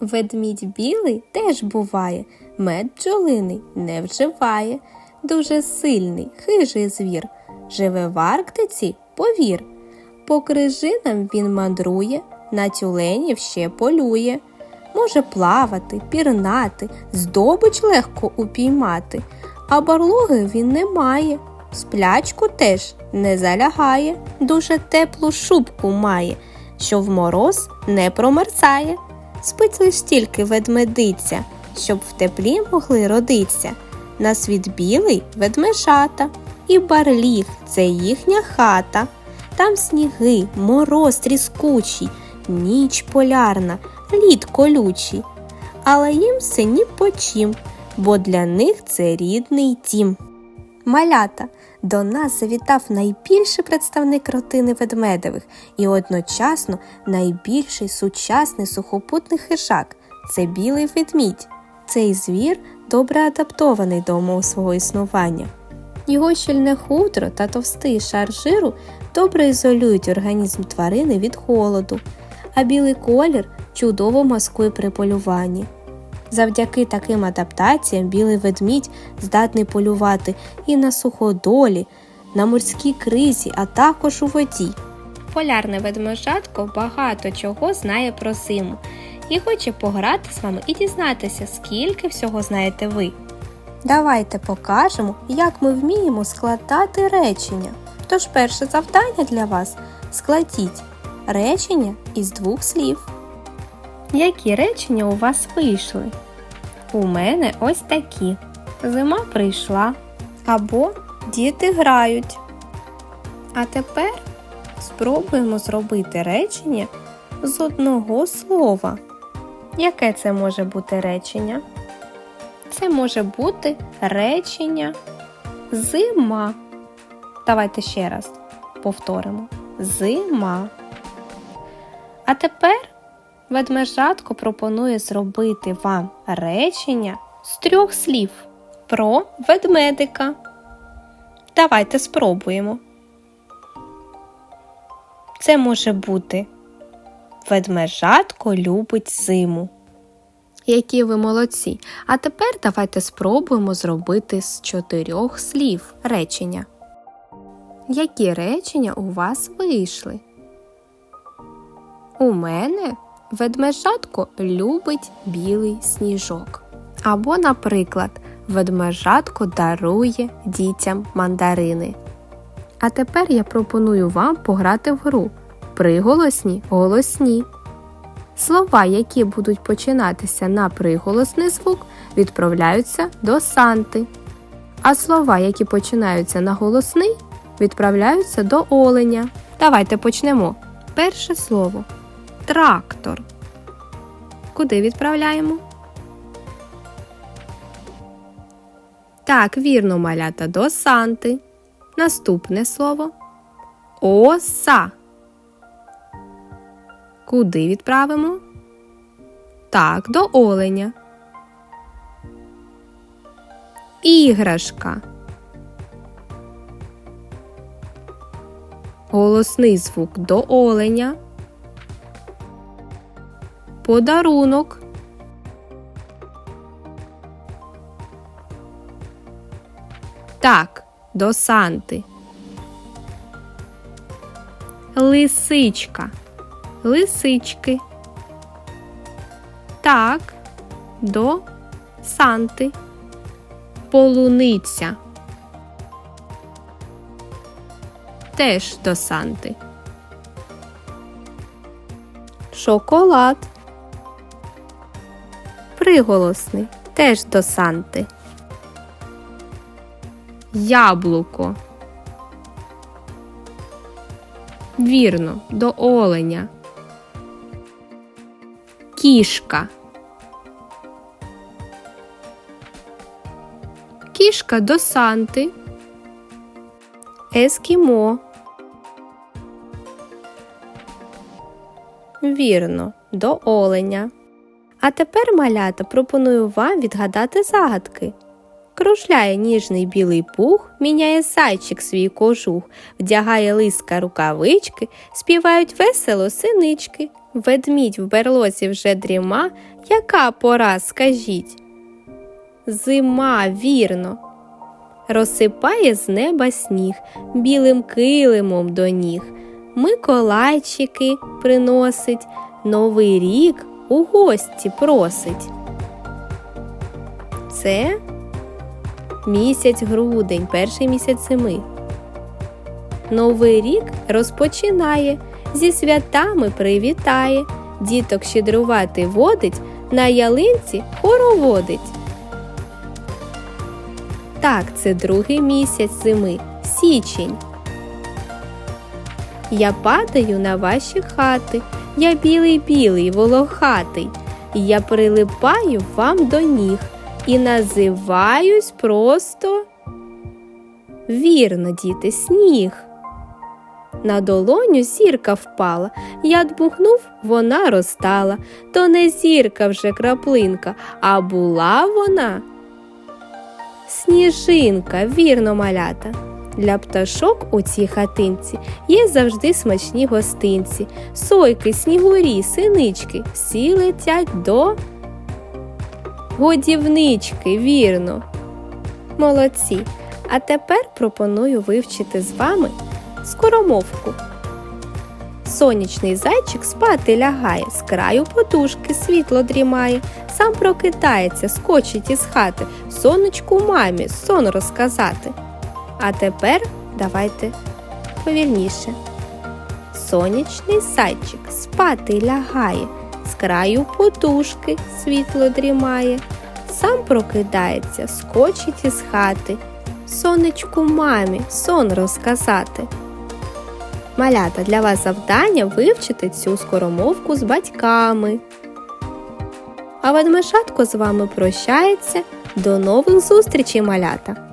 Ведмідь білий теж буває, мед бджолиний не вживає. Дуже сильний, хижий звір, живе в Арктиці, повір. По крижинам він мандрує, на тюленів ще полює. Може плавати, пірнати, здобич легко упіймати, а барлоги він не має. Сплячку теж не залягає, дуже теплу шубку має, що в мороз не промерзає. Спить лиш тільки ведмедиця, щоб в теплі могли родиться. На світ білий ведмежата, і барліг це їхня хата. Там сніги, мороз тріскучий, ніч полярна, лід колючий. Але їм ні по чим, бо для них це рідний дім. Малята, до нас завітав найбільший представник родини ведмедевих і одночасно найбільший сучасний сухопутний хижак це білий ведмідь. Цей звір добре адаптований до умов свого існування. Його щільне хутро та товстий шар жиру добре ізолюють організм тварини від холоду, а білий колір чудово маскує при полюванні. Завдяки таким адаптаціям білий ведмідь здатний полювати і на суходолі, на морській кризі, а також у воді. Полярне ведмежатко багато чого знає про зиму і хоче пограти з вами і дізнатися, скільки всього знаєте ви. Давайте покажемо, як ми вміємо складати речення. Тож перше завдання для вас складіть речення із двох слів. Які речення у вас вийшли? У мене ось такі. Зима прийшла. Або діти грають. А тепер спробуємо зробити речення з одного слова. Яке це може бути речення? Це може бути речення зима. Давайте ще раз повторимо. Зима. А тепер ведмежатко пропонує зробити вам речення з трьох слів про ведмедика. Давайте спробуємо. Це може бути Ведмежатко любить зиму. Які ви молодці! А тепер давайте спробуємо зробити з чотирьох слів речення. Які речення у вас вийшли? У мене ведмежатко любить білий сніжок. Або, наприклад, ведмежатко дарує дітям мандарини. А тепер я пропоную вам пограти в гру приголосні голосні. Слова, які будуть починатися на приголосний звук, відправляються до Санти. А слова, які починаються на голосний, відправляються до оленя. Давайте почнемо. Перше слово трактор. Куди відправляємо? Так, вірно, малята до Санти. Наступне слово оса. Куди відправимо? Так, до оленя. Іграшка. Голосний звук до оленя. Подарунок. Так, до Санти. Лисичка лисички. Так, до Санти. Полуниця. Теж до Санти. Шоколад. Приголосний теж до Санти. Яблуко. Вірно, до оленя кішка. Кішка до Санти. Ескімо. Вірно, до оленя. А тепер, малята, пропоную вам відгадати загадки. Кружляє ніжний білий пух, міняє зайчик свій кожух, вдягає лиска рукавички, співають весело синички. Ведмідь в берлозі вже дріма, яка пора, скажіть? Зима, вірно. Розсипає з неба сніг білим килимом до ніг. Миколайчики приносить, Новий рік у гості просить. Це місяць грудень, перший місяць зими. Новий рік розпочинає, зі святами привітає, діток щедрувати водить, на ялинці хороводить. Так, це другий місяць зими, січень. Я падаю на ваші хати, я білий білий волохатий, я прилипаю вам до ніг і називаюсь просто вірно, діти, сніг. На долоню зірка впала, я дмухнув, вона розтала. То не зірка вже краплинка, а була вона. Сніжинка, вірно, малята. Для пташок у цій хатинці є завжди смачні гостинці. Сойки, снігурі, синички всі летять до годівнички, вірно. Молодці. А тепер пропоную вивчити з вами скоромовку. Сонячний зайчик спати лягає, з краю подушки світло дрімає, сам прокидається, скочить із хати, сонечку мамі сон розказати. А тепер давайте повільніше. Сонячний зайчик спати лягає, з краю подушки світло дрімає, сам прокидається, скочить із хати, сонечку мамі сон розказати. Малята для вас завдання вивчити цю скоромовку з батьками. А ведмежатко з вами прощається. До нових зустрічей, малята!